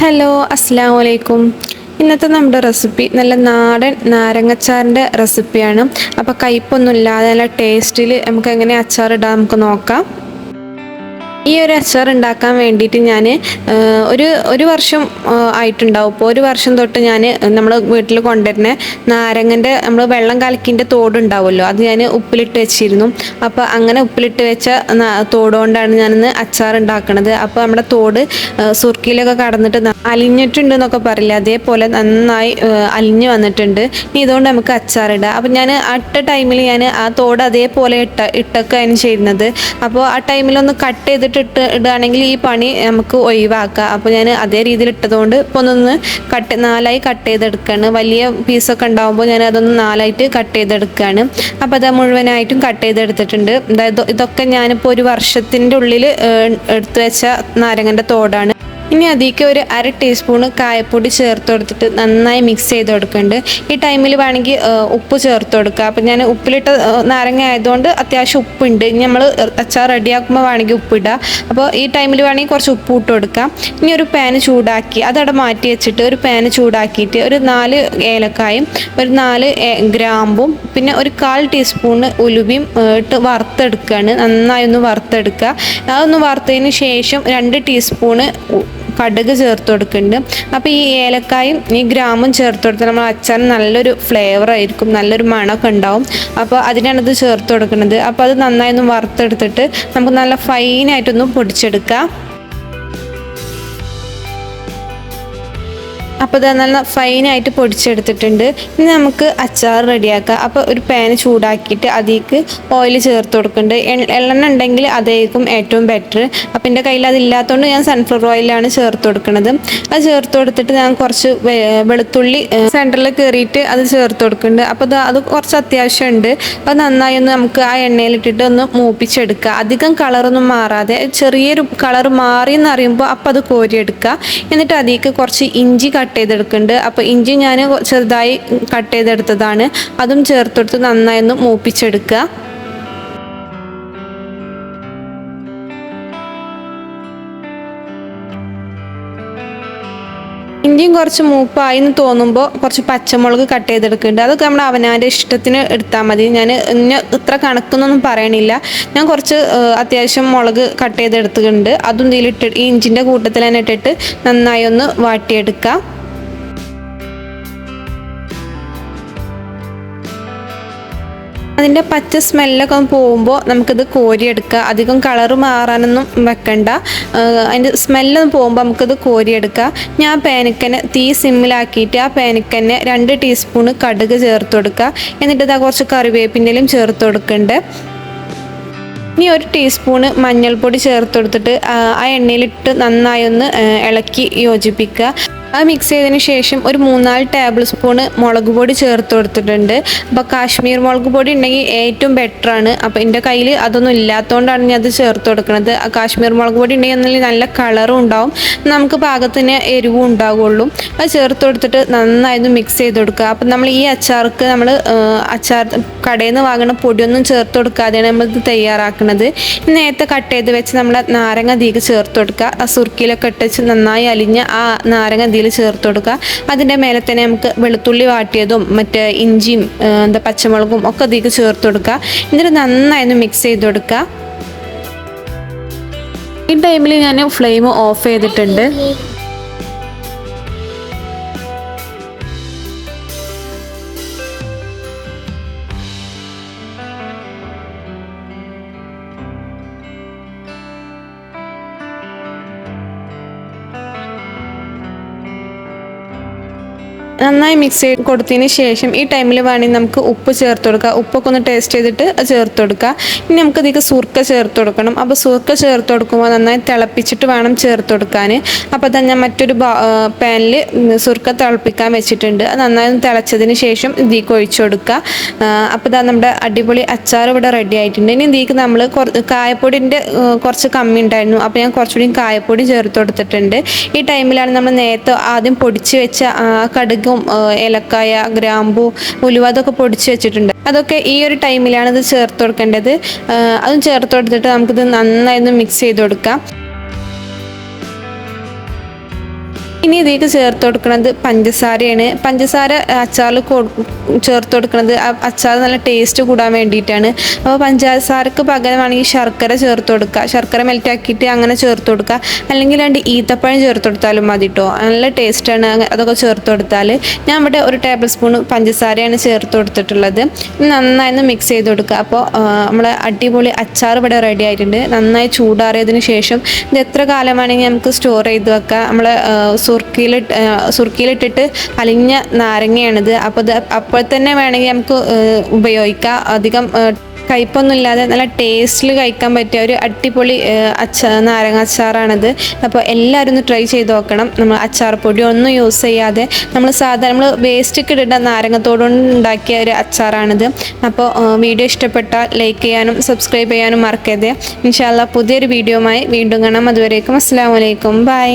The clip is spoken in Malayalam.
ഹലോ അസ്സാം വലൈക്കും ഇന്നത്തെ നമ്മുടെ റെസിപ്പി നല്ല നാടൻ നാരങ്ങച്ചാറിന്റെ റെസിപ്പിയാണ്. അപ്പോൾ കയ്പൊന്നും ഇല്ലാതെ നല്ല ടേസ്റ്റിൽ നമുക്ക് എങ്ങനെ അച്ചാർ ഇടാം നമുക്ക് നോക്കാം. ഈ ഒരു അച്ചാർ ഉണ്ടാക്കാൻ വേണ്ടിയിട്ട് ഞാൻ ഒരു ഒരു വർഷം ആയിട്ടുണ്ടാവും. ഇപ്പോൾ ഒരു വർഷം തൊട്ട് ഞാൻ നമ്മൾ വീട്ടിൽ കൊണ്ടുവരുന്ന നാരങ്ങന്റെ നമ്മൾ വെള്ളം കലക്കിന്റെ തോടുണ്ടാവുമല്ലോ അത് ഞാൻ ഉപ്പിലിട്ട് വെച്ചിരുന്നു. അപ്പോൾ അങ്ങനെ ഉപ്പിലിട്ട് വെച്ച തോടുകൊണ്ടാണ് തോട് കൊണ്ടാണ് ഞാനിന്ന് അച്ചാർ ഉണ്ടാക്കുന്നത് അപ്പോൾ നമ്മുടെ തോട് സുർക്കിയിലൊക്കെ കടന്നിട്ട് അലിഞ്ഞിട്ടുണ്ടെന്നൊക്കെ പറയില്ല? അതേപോലെ നന്നായി അലിഞ്ഞു വന്നിട്ടുണ്ട്. ഇനി ഇതുകൊണ്ട് നമുക്ക് അച്ചാറിടാം അപ്പോൾ ഞാൻ അട്ട ടൈമിൽ ഞാൻ ആ തോട് അതേപോലെ ഇട്ട ഇട്ടൊക്കെയാണ് ചെയ്യുന്നത്. അപ്പോൾ ആ ടൈമിലൊന്ന് കട്ട് ചെയ്തിട്ട് ഇട്ട് ഇടുകയാണെങ്കിൽ ഈ പണി നമുക്ക് ഒഴിവാക്കാം. അപ്പോൾ ഞാൻ അതേ രീതിയിൽ ഇട്ടതുകൊണ്ട് ഇപ്പോൾ ഒന്നൊന്ന് കട്ട് നാലായി കട്ട് ചെയ്തെടുക്കുകയാണ്. വലിയ പീസൊക്കെ ഉണ്ടാകുമ്പോൾ ഞാൻ അതൊന്ന് നാലായിട്ട് കട്ട് ചെയ്തെടുക്കുകയാണ്. അപ്പോൾ അത് മുഴുവനായിട്ടും കട്ട് ചെയ്തെടുത്തിട്ടുണ്ട്. അതായത് ഇതൊക്കെ ഞാനിപ്പോൾ ഒരു വർഷത്തിന്റെ ഉള്ളിൽ എടുത്തു വെച്ച നാരങ്ങന്റെ തോടാണ്. ഇനി അതിലേക്ക് ഒരു അര ടീസ്പൂണ് കായപ്പൊടി ചേർത്ത് കൊടുത്തിട്ട് നന്നായി മിക്സ് ചെയ്ത് കൊടുക്കുന്നുണ്ട്. ഈ ടൈമിൽ വേണമെങ്കിൽ ഉപ്പ് ചേർത്ത് കൊടുക്കുക അപ്പം ഞാൻ ഉപ്പിലിട്ട നാരങ്ങ ആയതുകൊണ്ട് അത്യാവശ്യം ഉപ്പുണ്ട്. ഇനി നമ്മൾ അച്ചാർ റെഡിയാക്കുമ്പോൾ വേണമെങ്കിൽ ഉപ്പിടുക അപ്പോൾ ഈ ടൈമിൽ വേണമെങ്കിൽ കുറച്ച് ഉപ്പ് ഇട്ട് കൊടുക്കാം. ഇനി ഒരു പാന് ചൂടാക്കി അതവിടെ മാറ്റി വെച്ചിട്ട് ഒരു പാന് ചൂടാക്കിയിട്ട് ഒരു നാല് ഏലക്കായും ഒരു നാല് ഗ്രാമ്പും പിന്നെ ഒരു കാൽ ടീസ്പൂണ് ഉലുവയും ഇട്ട് വറുത്തെടുക്കുകയാണ് നന്നായി ഒന്ന് വറുത്തെടുക്കുക. അതൊന്ന് വറുത്തതിന് ശേഷം രണ്ട് ടീസ്പൂണ് കടുക് ചേർത്ത് കൊടുക്കുന്നുണ്ട്. അപ്പോൾ ഈ ഏലക്കായും ഈ ഗ്രാമും ചേർത്ത് കൊടുത്താൽ നമ്മൾ അച്ചാർ നല്ലൊരു ഫ്ലേവർ ആയിരിക്കും നല്ലൊരു മണമൊക്കെ ഉണ്ടാവും. അപ്പോൾ അതിനാണ് ഇത് ചേർത്ത് കൊടുക്കുന്നത്. അപ്പോൾ അത് നന്നായി ഒന്ന് വറുത്തെടുത്തിട്ട് നമുക്ക് നല്ല ഫൈനായിട്ടൊന്ന് പൊടിച്ചെടുക്കാം. അപ്പോൾ ഇത് നല്ല ഫൈനായിട്ട് പൊടിച്ചെടുത്തിട്ടുണ്ട്. ഇനി നമുക്ക് അച്ചാർ റെഡിയാക്കാം. അപ്പോൾ ഒരു പാൻ ചൂടാക്കിയിട്ട് അതിലേക്ക് ഓയിൽ ചേർത്ത് കൊടുക്കുന്നുണ്ട്. എണ്ണ ഉണ്ടെങ്കിൽ അതായിരിക്കും ഏറ്റവും ബെറ്റർ അപ്പോൾ എന്റെ കയ്യിൽ അതില്ലാത്തതുകൊണ്ട് ഞാൻ സൺഫ്ലവർ ഓയിലാണ് ചേർത്ത് കൊടുക്കുന്നത്. അത് ചേർത്ത് കൊടുത്തിട്ട് ഞാൻ കുറച്ച് വെളുത്തുള്ളി സെന്ററിൽ കയറിയിട്ട് അത് ചേർത്ത് കൊടുക്കുന്നുണ്ട്. അപ്പോൾ അത് കുറച്ച് അത്യാവശ്യമുണ്ട്. അപ്പോൾ നന്നായി ഒന്ന് നമുക്ക് ആ എണ്ണയിലിട്ടിട്ട് ഒന്ന് മൂപ്പിച്ചെടുക്കുക അധികം കളറൊന്നും മാറാതെ ചെറിയൊരു കളർ മാറി എന്നറിയുമ്പോൾ അപ്പോൾ അത് കോരിയെടുക്കുക എന്നിട്ട് അതിലേക്ക് കുറച്ച് ഇഞ്ചി കട്ട് ചെയ്തെടുക്കുന്നുണ്ട്. അപ്പോൾ ഇഞ്ചി ഞാൻ ചെറുതായി കട്ട് ചെയ്തെടുത്തതാണ്. അതും ചേർത്തെടുത്ത് നന്നായി ഒന്ന് മൂപ്പിച്ചെടുക്കുക. ഇഞ്ചിയും കുറച്ച് മൂപ്പായി എന്ന് തോന്നുമ്പോൾ കുറച്ച് പച്ചമുളക് കട്ട് ചെയ്തെടുക്കുന്നുണ്ട്. അതൊക്കെ നമ്മുടെ അവനാന്റെ ഇഷ്ടത്തിന് എടുത്താൽ മതി. ഞാൻ ഇന്ന ഇത്ര കണക്കെന്നൊന്നും പറയണില്ല. ഞാൻ കുറച്ച് അത്യാവശ്യം മുളക് കട്ട് ചെയ്തെടുത്തിട്ടുണ്ട്. അതും ഇതിലിട്ട് ഈ ഇഞ്ചിന്റെ കൂട്ടത്തിൽ തന്നെ ഇട്ടിട്ട് നന്നായി ഒന്ന് വാട്ടിയെടുക്കാം. അതിന്റെ പച്ച സ്മെല്ലൊക്കെ പോകുമ്പോൾ നമുക്കിത് കോരിയെടുക്കുക. അധികം കളർ മാറാനൊന്നും വെക്കണ്ട. അതിന്റെ സ്മെല്ലൊന്ന് പോകുമ്പോൾ നമുക്കിത് കോരിയെടുക്കുക. ഞാൻ പാനിക്കനെ തീ സിമ്മിലാക്കിയിട്ട് ആ പാനിക്കനെ രണ്ട് ടീസ്പൂണ് കടുക് ചേർത്ത് കൊടുക്കുക. എന്നിട്ട് ഇതാ കുറച്ച് കറിവേപ്പിന്റെലും ചേർത്ത് കൊടുക്കുന്നുണ്ട്. ഇനി ഒരു ടീസ്പൂണ് മഞ്ഞൾപ്പൊടി ചേർത്ത് കൊടുത്തിട്ട് ആ എണ്ണയിലിട്ട് നന്നായി ഒന്ന് ഇളക്കി യോജിപ്പിക്കുക. അത് മിക്സ് ചെയ്തതിന് ശേഷം ഒരു മൂന്നാൽ ടേബിൾ സ്പൂൺ മുളക് പൊടി ചേർത്ത് കൊടുത്തിട്ടുണ്ട്. അപ്പോൾ കാശ്മീർ മുളക് പൊടി ഉണ്ടെങ്കിൽ ഏറ്റവും ബെറ്റർ ആണ്. അപ്പോൾ എന്റെ കയ്യിൽ അതൊന്നും ഇല്ലാത്തതുകൊണ്ടാണ് ഞാൻ അത് ചേർത്ത് കൊടുക്കുന്നത്. ആ കാശ്മീർ മുളക് പൊടി ഉണ്ടെങ്കിൽ നല്ല നല്ല കളറും ഉണ്ടാവും. നമുക്ക് പാകത്തിന് എരിവും ഉണ്ടാവുള്ളൂ. അത് ചേർത്ത് കൊടുത്തിട്ട് നന്നായിരുന്നു മിക്സ് ചെയ്ത് കൊടുക്കുക. അപ്പം നമ്മൾ ഈ അച്ചാർക്ക് നമ്മൾ അച്ചാർ കടയിൽ നിന്ന് വാങ്ങുന്ന പൊടിയൊന്നും ചേർത്ത് കൊടുക്കാതെയാണ് നമ്മൾ ഇത് തയ്യാറാക്കുന്നത്. നേരത്തെ കട്ട് ചെയ്ത് വെച്ച് നമ്മൾ നാരങ്ങ തീക്ക് ചേർത്ത് കൊടുക്കുക. ആ സുർക്കിയിലൊക്കെ ഇട്ടുവെച്ച് നന്നായി അലിഞ്ഞ ആ നാരങ്ങ തീയിൽ ചേർത്ത് കൊടുക്കുക. അതിന്റെ മേലെ തന്നെ നമുക്ക് വെളുത്തുള്ളി വാട്ടിയതും മറ്റേ ഇഞ്ചിയും എന്താ പച്ചമുളകും ഒക്കെ അതിലേക്ക് ചേർത്ത് കൊടുക്കുക. എന്നിട്ട് നന്നായി ഒന്ന് മിക്സ് ചെയ്ത് കൊടുക്കുക. ഈ ടൈമിൽ ഞാൻ ഫ്ലെയിം ഓഫ് ചെയ്തിട്ടുണ്ട്. നന്നായി മിക്സ് ചെയ്ത് കൊടുത്തതിന് ശേഷം ഈ ടൈമിൽ വേണമെങ്കിൽ നമുക്ക് ഉപ്പ് ചേർത്ത് കൊടുക്കുക ഉപ്പൊക്കെ ഒന്ന് ടേസ്റ്റ് ചെയ്തിട്ട് ചേർത്ത് കൊടുക്കുക ഇനി നമുക്ക് ഇതിലേക്ക് സുർക്ക ചേർത്ത് കൊടുക്കണം. അപ്പോൾ സുർക്ക ചേർത്ത് കൊടുക്കുമ്പോൾ നന്നായി തിളപ്പിച്ചിട്ട് വേണം ചേർത്ത് കൊടുക്കാൻ. അപ്പോൾ തന്നെ ഞാൻ മറ്റൊരു പാനിൽ സുർക്ക തിളപ്പിക്കാൻ വെച്ചിട്ടുണ്ട്. അത് നന്നായി തിളച്ചതിന് ശേഷം ഇതിലേക്ക് ഒഴിച്ചു കൊടുക്കുക. അപ്പോൾ ഇതാ നമ്മുടെ അടിപൊളി അച്ചാർ ഇവിടെ റെഡി ആയിട്ടുണ്ട്. ഇനി ഇതിലേക്ക് നമ്മൾ കായപ്പൊടിന്റെ കുറച്ച് കമ്മി ഉണ്ടായിരുന്നു. അപ്പോൾ ഞാൻ കുറച്ചുകൂടി കായപ്പൊടി ചേർത്ത് കൊടുത്തിട്ടുണ്ട്. ഈ ടൈമിലാണ് നമ്മൾ നേരത്തെ ആദ്യം പൊടിച്ച് വെച്ച കടുകും ആ, ഏലക്കായ ഗ്രാമ്പു ഉലുവ അതൊക്കെ പൊടിച്ച് വെച്ചിട്ടുണ്ട്. അതൊക്കെ ഈ ഒരു ടൈമിലാണ് ഇത് ചേർത്ത് കൊടുക്കേണ്ടത്. അതും ചേർത്ത് കൊടുത്തിട്ട് നമുക്കിത് നന്നായി ഒന്ന് മിക്സ് ചെയ്ത് കൊടുക്കാം. ഇനി ഇതിലേക്ക് ചേർത്ത് കൊടുക്കുന്നത് പഞ്ചസാരയാണ്. പഞ്ചസാര അച്ചാറിൽ ചേർത്ത് കൊടുക്കുന്നത്. അച്ചാർ നല്ല ടേസ്റ്റ് കൂടാൻ വേണ്ടിയിട്ടാണ്. അപ്പോൾ പഞ്ചസാരക്ക് പകരമാണെങ്കിൽ ശർക്കര ചേർത്ത് കൊടുക്കുക. ശർക്കര മെൽറ്റ് ആക്കിയിട്ട് അങ്ങനെ ചേർത്ത് കൊടുക്കുക. അല്ലെങ്കിൽ രണ്ട് ഈത്തപ്പഴം ചേർത്ത് കൊടുത്താലും മതി കേട്ടോ നല്ല ടേസ്റ്റാണ് അതൊക്കെ ചേർത്ത് കൊടുത്താൽ ഞാൻ ഇവിടെ ഒരു ടേബിൾ സ്പൂൺ പഞ്ചസാരയാണ് ചേർത്ത് കൊടുത്തിട്ടുള്ളത്. നന്നായി മിക്സ് ചെയ്ത് കൊടുക്കുക. അപ്പോൾ നമ്മളെ അടിപൊളി അച്ചാർ ഇവിടെ റെഡി ആയിട്ടുണ്ട്. നന്നായി ചൂടാറിയതിന് ശേഷം ഇത് എത്ര കാലമാണെങ്കിൽ നമുക്ക് സ്റ്റോർ ചെയ്ത് വെക്കാം. നമ്മൾ സുർക്കിയിലിട്ട് സുർക്കിയിലിട്ടിട്ട് അലിഞ്ഞ നാരങ്ങയാണിത്. അപ്പോൾ ഇത് അപ്പോൾ തന്നെ വേണമെങ്കിൽ നമുക്ക് ഉപയോഗിക്കാം. അധികം ഏഹ്, കയ്പൊന്നും ഇല്ലാതെ നല്ല ടേസ്റ്റിൽ കഴിക്കാൻ പറ്റിയ ഒരു അടിപൊളി അച്ചാ നാരങ്ങ അച്ചാറാണിത്. അപ്പോൾ എല്ലാവരും ഒന്ന് ട്രൈ ചെയ്ത് നോക്കണം. നമ്മൾ അച്ചാർ പൊടി ഒന്നും യൂസ് ചെയ്യാതെ നമ്മൾ സാധാരണ നമ്മൾ വേസ്റ്റൊക്കെ ഇടുന്ന നാരങ്ങത്തോട് ഉണ്ടാക്കിയ ഒരു അച്ചാറാണിത്. അപ്പോൾ വീഡിയോ ഇഷ്ടപ്പെട്ടാൽ ലൈക്ക് ചെയ്യാനും സബ്സ്ക്രൈബ് ചെയ്യാനും മറക്കരുത്. ഇൻഷാല്ല പുതിയൊരു വീഡിയോയുമായി വീണ്ടും കാണാം. അതുവരേക്കും അസ്സാം വലൈക്കും ബൈ.